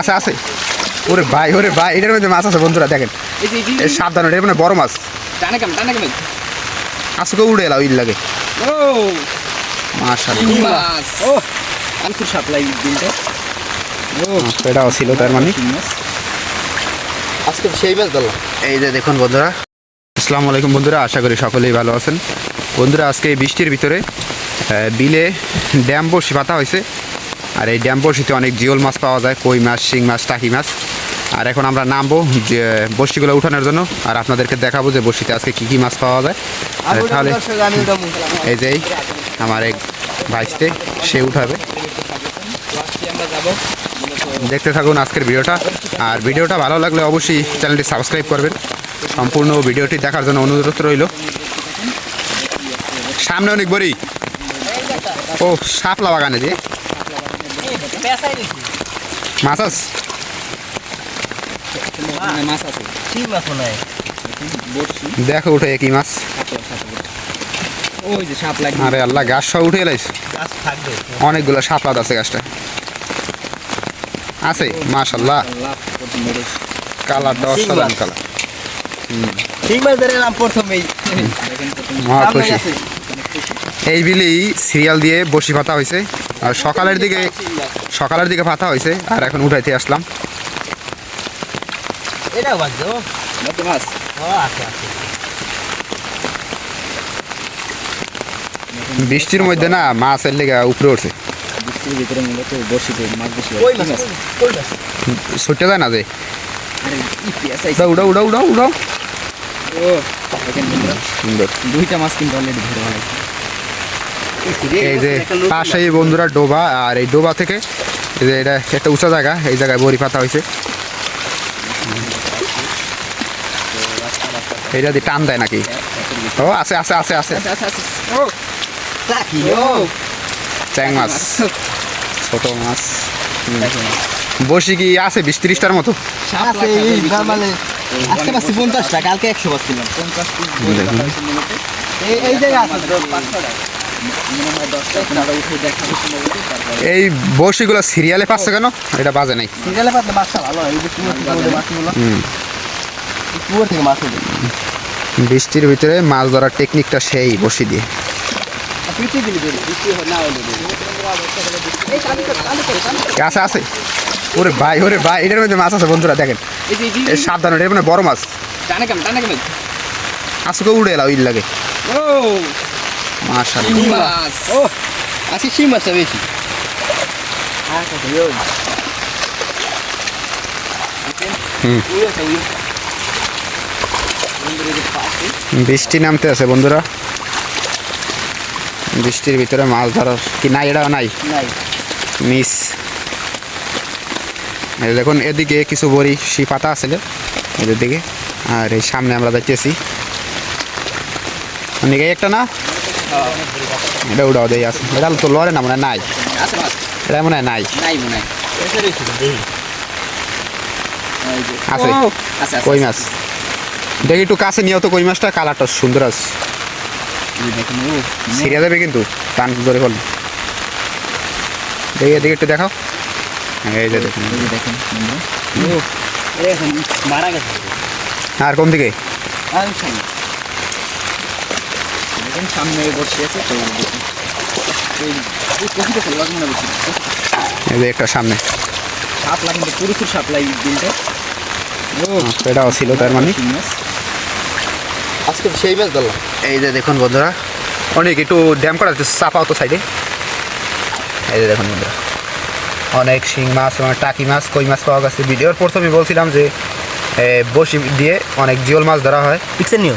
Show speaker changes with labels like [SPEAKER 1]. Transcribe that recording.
[SPEAKER 1] আছে আছে? ওরে ভাই ওরে ভাই এটার মধ্যে মাছ আছে বন্ধুরা দেখেন। সাবধান এটা মানে বড় মাছ। আজকে উড়ে এলাম ইল লাগে। এটাও ছিল তার মানে।
[SPEAKER 2] আজকে সেই মাছ ধরলাম।
[SPEAKER 1] এই যে দেখুন বন্ধুরা আসসালামু আলাইকুম বন্ধুরা আশা করি সকলেই ভালো আছেন। বন্ধুরা আজকে বৃষ্টির ভিতরে বিলে ড্যাম বড়শি পাতা হয়েছে। আর এই ড্যাম বড়শিতে অনেক জিওল মাছ পাওয়া যায় কই মাছ শিং মাছ টাকি মাছ। আর এখন আমরা নামবো যে বড়শিগুলো উঠানোর জন্য আর আপনাদেরকে দেখাবো যে বড়শিতে আজকে কী কী মাছ পাওয়া যায়। আর তাহলে এই যে আমার এক ভাইসতে সে উঠাবে। দেখতে থাকুন আজকের ভিডিওটা। আর ভিডিওটা ভালো লাগলে অবশ্যই চ্যানেলটি সাবস্ক্রাইব করবেন। সম্পূর্ণ ভিডিওটি দেখার জন্য অনুরোধ রইল। সামনে অনেক বড়ি। ও শাপলা বাগানে দিয়ে মাছ আস
[SPEAKER 2] মাছ আছে?
[SPEAKER 3] কি মাছ নাই
[SPEAKER 1] দেখো উঠে কি মাছ।
[SPEAKER 2] ওই যে সাপ লাগবে
[SPEAKER 1] আরে আল্লাহ গাছ সব উঠে এলাইস
[SPEAKER 3] গাছ থাকবে।
[SPEAKER 1] অনেকগুলো শাপলা আছে গাছটা আছে মাশাল্লাহ কালারটা অসাধারণ কালার।
[SPEAKER 3] ঠিক মাছ ধরে এলাম প্রথমেই।
[SPEAKER 1] মহা খুশি। এই বিলেই সিরিয়াল দিয়ে বসি পাতা হয়েছে আর সকালের দিকে সকালের দিকে পাতা হয়েছে আর এখন উঠাইতে আসলাম।
[SPEAKER 3] আছে আছে
[SPEAKER 1] বৃষ্টির মধ্যে না মাছের লেগে উপরে উঠছে।
[SPEAKER 2] বৃষ্টির ভিতরে বড়শিতে মাছ বেশি
[SPEAKER 3] কই। মাছ?
[SPEAKER 2] ঠিক আছে
[SPEAKER 3] কই মাছ?
[SPEAKER 1] ছুটে যায় না যে? উড়াও উড়াও উড়াও উড়াও।
[SPEAKER 2] দুইটা মাছ কিন্তু অলরেডি ধরে ভালো
[SPEAKER 1] এই যে পাশেই বন্ধুরা ডোবা আর এই ডোবা থেকে এই যে এটা একটা উঁচা জায়গা এই জায়গায় বড়ি পাতা হয়েছে। এটা দিয়ে টান দেয় নাকি? ও আছে আছে আছে আছে। চ্যাং মাছ ছোট মাছ। বসি কি আছে বিশ ত্রিশটার মতো।
[SPEAKER 3] মানে আজকে পাচ্ছি পঞ্চাশটা কালকে একশো পাচ্ছিলাম।
[SPEAKER 2] পঞ্চাশ।
[SPEAKER 3] এই আছে।
[SPEAKER 1] এই বসিগুলো সিরিয়ালে পাচ্ছে কেন? এটা বাজে নাই।
[SPEAKER 3] সিরিয়ালে ভালো এই যে কুয়োর থেকে মাছ
[SPEAKER 1] বৃষ্টির ভিতরে মাছ ধরার টেকনিকটা সেই বসি দিয়ে। আছে আছে। ওরে ভাই ওরে ভাই এটার মধ্যে মাছ আছে বন্ধুরা দেখেন। সাবধান এটা মানে বড় মাছ? আজকে উড়ে এলাম ইল লাগে।
[SPEAKER 2] ও,
[SPEAKER 1] মাশাআল্লাহ।
[SPEAKER 2] আজকে মাছটা বেশি।
[SPEAKER 1] বৃষ্টি নামতে আছে বন্ধুরা। বৃষ্টির ভিতরে মাছ ধরার কি নাই এটা নাই। মিস। দেখুন এদিকে কিছু বড়ি সি পাতা আছে এদের দিকে। আর এই সামনে আমরা অনেকে একটা না? এটা উড়াও দেই আছে এটা তো লড়ে না মনে হয় নাই? এটা মনে হয় নাই
[SPEAKER 2] নাই মনে হয়। এই যে।
[SPEAKER 1] আছে।
[SPEAKER 2] ও, আছে, আছে,
[SPEAKER 1] কই। মাছ দেখি একটু কাছে নিয়েও তো কই মাছটা কালারটা সুন্দর আছে। সিরিয়া যাবে কিন্তু টান ধরে ফেল দেখি এদিকে একটু দেখাও। এই যে দেখুন।
[SPEAKER 2] এই যে দেখেন,
[SPEAKER 1] আর কোন দিকে?
[SPEAKER 3] আর সামনে।
[SPEAKER 2] বসে আছে তো কপিটা
[SPEAKER 1] একটা সামনে।
[SPEAKER 2] কিন্তু
[SPEAKER 1] এটাও ছিল তার মানে।
[SPEAKER 2] মাছ।
[SPEAKER 3] আজকে সেই মাছ ধরলাম।
[SPEAKER 1] এই যে দেখুন বন্ধুরা অনেক একটু ড্যাম করা আছে চাপাও তো সাইডে। এই যে দেখুন বন্ধুরা অনেক শিং মাছ এবং টাকি মাছ কই মাছ পাওয়া গেছে। ভিডিওর প্রথমে বলছিলাম যে বসি দিয়ে অনেক জিওল মাছ ধরা হয়।
[SPEAKER 3] পিকচার নিও